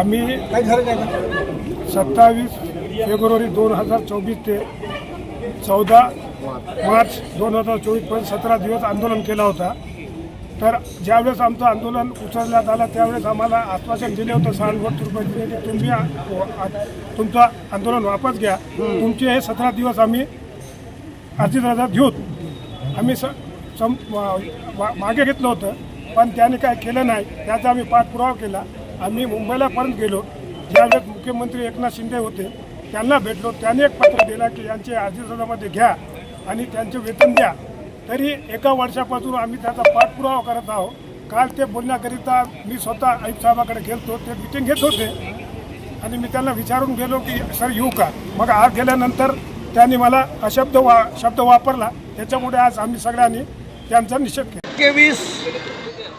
आम्ही सत्तावीस फेब्रुवारी दोन हजार चोवीस ते चौदा मार्च दोन हजार चोवीसपर्यंत सतरा दिवस आंदोलन केला होता. तर ज्यावेळेस आमचं आंदोलन उचलण्यात आलं त्यावेळेस आम्हाला आश्वासन दिले होतं सहानुभूती रुपये दिले की तुम्ही तुमचं आंदोलन वापस घ्या. तुमचे हे सतरा दिवस आम्ही अर्जित रजा घेऊत आम्ही स मागे घेतलं होतं. पण त्याने काय केलं नाही त्याचा आम्ही पाठपुरावा केला. आम्ही मुंबईला पर्यंत गेलो. ज्यावेळेस मुख्यमंत्री एकनाथ शिंदे होते त्यांना भेटलो. त्याने एक पत्र दिला की यांचे अर्जित घ्या आणि त्यांचे वेतन द्या. तरी एका वर्षापासून आम्ही त्याचा पाठपुरावा करत आहोत. काल ते बोलण्याकरिता मी स्वतः आयुक्त गेलो गेलतो. ते मिटिंग घेत होते. आणि मी त्यांना विचारून गेलो की सर येऊ का? मग आज गेल्यानंतर त्यांनी मला अशब्द वा शब्द वापरला. त्याच्यामुळे आज आम्ही सगळ्यांनी त्यांचा निषेध केला. एकवीस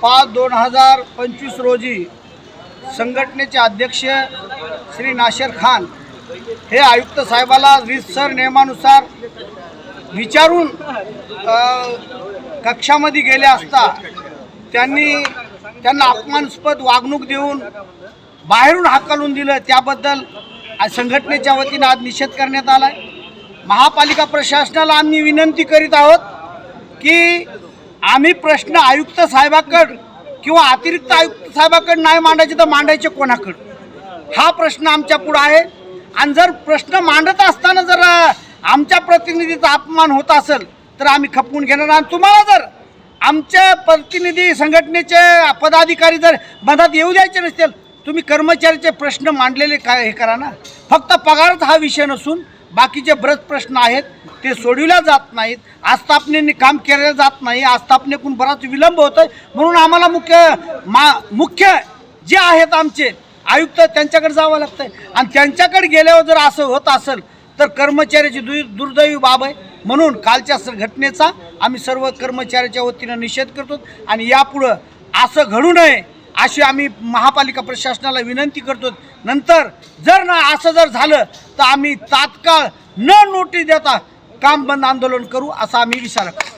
पाच दोन हजार पंचवीस रोजी संघटनेचे अध्यक्ष श्री नाशर खान हे आयुक्त साहेबाला रीतसर नियमानुसार विचारून कक्षामध्ये गेले असता त्यांनी त्यांना अपमानास्पद वागणूक देऊन बाहेरून हाकलून दिलं. त्याबद्दल संघटनेच्या वतीनं आज निषेध करण्यात आला आहे महापालिका प्रशासनाला आम्ही विनंती करीत आहोत की आम्ही प्रश्न आयुक्त साहेबाकड किंवा अतिरिक्त आयुक्त साहेबाकडं नाही मांडायचे तर मांडायचे कोणाकडं? हा प्रश्न आमच्या पुढं आहे. आणि जर प्रश्न मांडत असताना जर आमच्या प्रतिनिधीचा अपमान होत असेल तर आम्ही खपवून घेणार. आणि तुम्हाला जर आमच्या प्रतिनिधी संघटनेचे पदाधिकारी जर मधात येऊ द्यायचे नसतील तुम्ही कर्मचाऱ्याचे प्रश्न मांडलेले काय हे करा ना. फक्त पगारच हा विषय नसून बाकीचे बरेच प्रश्न आहेत ते सोडविल्या जात नाहीत आस्थापनेने काम केले जात नाही आस्थापनेकून बराच विलंब होतोय. म्हणून आम्हाला मुख्य मा मुख्य जे आहेत आमचे आयुक्त त्यांच्याकडे जावं लागतंय. आणि त्यांच्याकडे गेल्यावर जर असं होत असेल तर कर्मचाऱ्याची दु दुर्दैवी बाब आहे. म्हणून कालच्या घटनेचा आम्ही सर्व कर्मचाऱ्याच्या वतीनं निषेध करतो. आणि यापुढं असं घडू नये अशी आम्ही महापालिका प्रशासनाला विनंती करतो. नंतर जर ना असं जर झालं तर आम्ही तात्काळ न नोटीस देता काम बंद आंदोलन करू असा आम्ही विचार करतो.